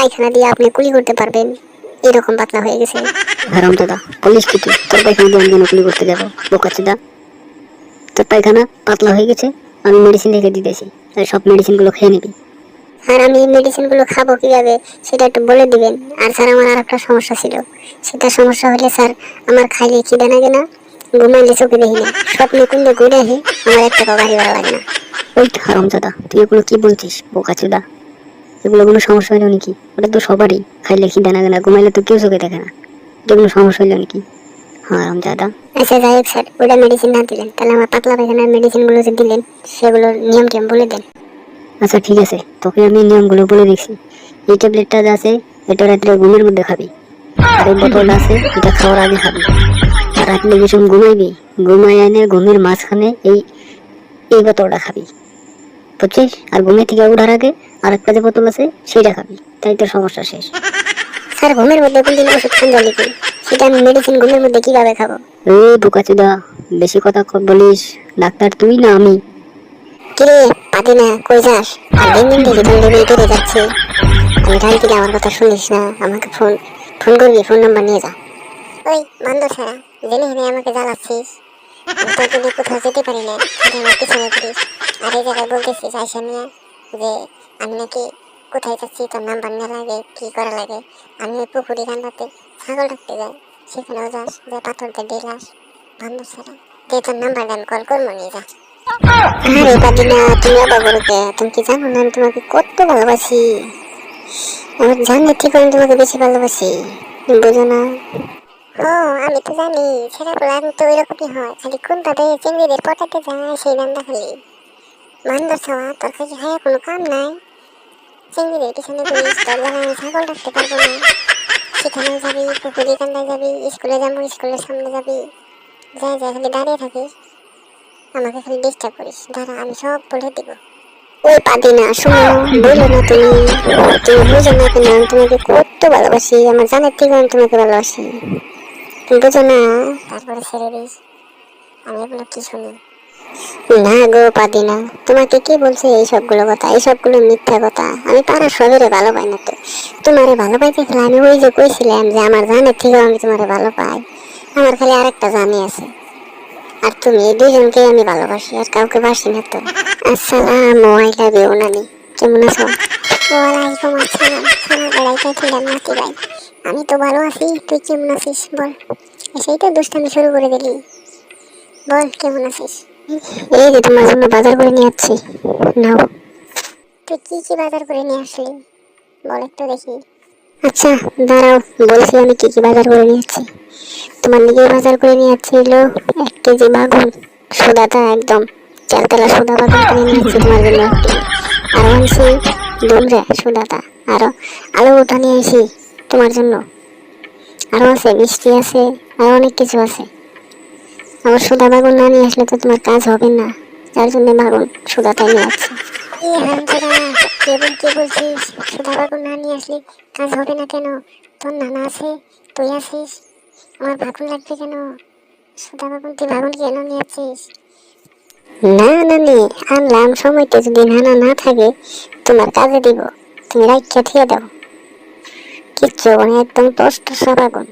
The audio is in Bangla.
পায়খানা দিয়ে আপনি কুলি করতে পারবেন। এরকম পাতলা হয়ে গেছে। হারাম দাদা বলিস কি তুই? তোর পায়খানা দিয়ে আমি কেন কুলি করতে যাব। বোকাচ্ছি তোর পায়খানা পাতলা হয়ে গেছে আমি মেডিসিন লিখে দিতেছি। তাই সব মেডিসিনগুলো খেয়ে নিবি। আর আমি মেডিসিনগুলো খাব কীভাবে সেটা একটু বলে দিবেন। আর স্যার আমার আর একটা সমস্যা ছিল। সেটা সমস্যা হলে স্যার আমার খাইলে খিদে লাগে না ঘুমাইলে চোখে দেখি না। স্বপ্নে কুন্দে ঘুরে আহি আমার একটা গাড়ি ভাড়া লাগে না। ওই হারাম দাদা তুই এগুলো কি বলছিস বোকাচুদা এগুলো কোনো সমস্যা হলো নাকি? ওটা তো সবারই। খাইলে খিদে না না ঘুমাইলে তো কেউ চোখে দেখে না। এটা কোনো সমস্যা হলো নাকি? হারাম দাদা আচ্ছা যাই হোক স্যার ওটা মেডিসিন না দিলেন। তাহলে আমার পাতলা পায়খানার মেডিসিনগুলো যে দিলেন সেগুলোর নিয়ম টিয়ম বলে দেন। আচ্ছা ঠিক আছে। তোকে আমি নিয়মগুলো বলে দিচ্ছি এই ট্যাবলেটটা যা আছে এটা রাত্রে ঘুমের মধ্যে খাবি। আর এই বোতলটা আছে এটা খাওয়ার আগে খাবি। আর রাত্রে ভীষণ ঘুমাইবি। ঘুমাই এনে ঘুমের মাঝখানে এই এই বোতলটা খাবি। বুঝছিস আর ঘুমে থেকে ওঠার আগে আর একটা যে বোতল আছে সেটা খাবি। তাই তোর সমস্যা শেষ। স্যার ঘুমের মধ্যে কোন দিন ওষুধ খান জল লিখি সেটা আমি মেডিসিন ঘুমের মধ্যে কীভাবে খাব? এই বোকাচুদা বেশি কথা বলিস। ডাক্তার তুই না আমি? কিরে পাতি না কই যাস? আর দিন দিন দেখি তোর লেভেল বেড়ে যাচ্ছে। আমি ঢাল দিলে আমার কথা শুনিস না আমাকে ফোন ফোন করবি ফোন নাম্বার নিয়ে যা। ওই বন্ধ ছাড়া জেনে হেনে আমাকে জ্বালাচ্ছিস। নিয়ে কোথাও যেতে পারি না। খালি আমার পিছনে ঘুরিস আর এই জায়গায় বলতেছিস আয়সা নিয়ে যে আমি নাকি কোথায় যাচ্ছি তোর নাম্বার নেওয়া লাগে কি করা লাগে? আমি ওই পুকুরি কান্দাতে ছাগল রাখতে যাই। সেখানেও যাস যে পাথর দিয়ে ডেলাস বন্ধ ছাড়া। যে তোর নাম্বার আমি কল করব নিয়ে যা। আরে পাদিনা তুমি আবার বলো তুমি কি জানো না আমি তোমাকে কত ভালোবাসি? আমার জানের থেকে আমি তোমাকে বেশি ভালোবাসি। তুমি বোঝো না। ও, আমি তো জানি, ছেলেগুলো আমি তো ওইরকমই হয়। খালি কোন তাদের চিংড়িদের পটাতে যায়, সেই নামটা খালি। মান্দর ছাওয়া তোর কাছে হয় কোনো কাম নাই। চিংড়িদের পিছনে তোর বেলা আমি ছাগল রাখতে পারব না। সেখানেও যাবি, পুকুরি কান্দায় যাবি, স্কুলে যাব, স্কুলের সামনে যাবি। যাই যাই খালি দাঁড়িয়ে থাকিস। আমাকে খালি ডিস্টার্ব করিস। দাঁড়া, আমি সব বলে দিব। ওই পাদি না শোনো, বলো না তুমি। তুমি বুঝো না কেন তোমাকে কত ভালোবাসি, আমার জানার থেকে আমি তোমাকে ভালোবাসি। বুঝো না। তারপরে ছেড়ে দিস। আমি এগুলো কি শুনি না গো পাদি না তোমাকে কে বলছে এই সবগুলো কথা? এই সবগুলো মিথ্যা কথা। আমি পাড়ার সবেরে ভালো পাই না তো। তোমারে ভালো পাইতে গেলে আমি ওই যে কইছিলাম যে আমার জানের থেকেও আমি তোমারে ভালো পাই আমার খালি আরেকটা জানি আছে। আর তুমি এই দুজনকে আমি ভালোবাসি, আর কাউকে বাসি না তো। আসসালামু আলাইকুম নানি কেমন আছো? ওয়ালাইকুম আসসালাম। সারা বেড়াইতে ছিলাম নাতি ভাই। আমি তো ভালো আছি তুই কেমন আছিস বল। সেই তো দুষ্টামি শুরু করে দিলি। বল কেমন আছিস? এই যে তোমার জন্য বাজার করে নিয়ে যাচ্ছি নাও। তুই কি কি বাজার করে নিয়ে আসলি? বল একটু দেখি। আচ্ছা দাঁড়াও বলছি আমি কি কি বাজার করে নিয়ে যাচ্ছি তোমার নিজের বাজার করে নিয়ে যাচ্ছিল এক কেজি বাগুন। সোদাটা একদম চালতলা সোদা বাজার করে নিয়েছি তোমার জন্য আর আনছি ডুমরা সোদাটা। আরও আলু ওটা নিয়ে আসি। তোমার জন্য। আরও আছে মিষ্টি আছে আর অনেক কিছু আছে। আবার সোদা বাগুন না নিয়ে আসলে তো তোমার কাজ হবে না। যার জন্য বাগুন সোদাটা নিয়ে আসছি। কেবল কি বলছিস? সোদা বাগুন না নিয়ে আসলে কাজ হবে না কেন? তোর নানা আছে তুই আছিস। আমার ভাগুন লাগবে কেন? সুদা বাগুন তুই ভাগুন কেন নিয়েছিস না না নে আনলাম সময়তে যদি নানা না থাকে তোমার কাজে দিব। তুমি রাইখা থিয়ে দাও। কিচ্ছু মানে একদম টস টসা বাগুন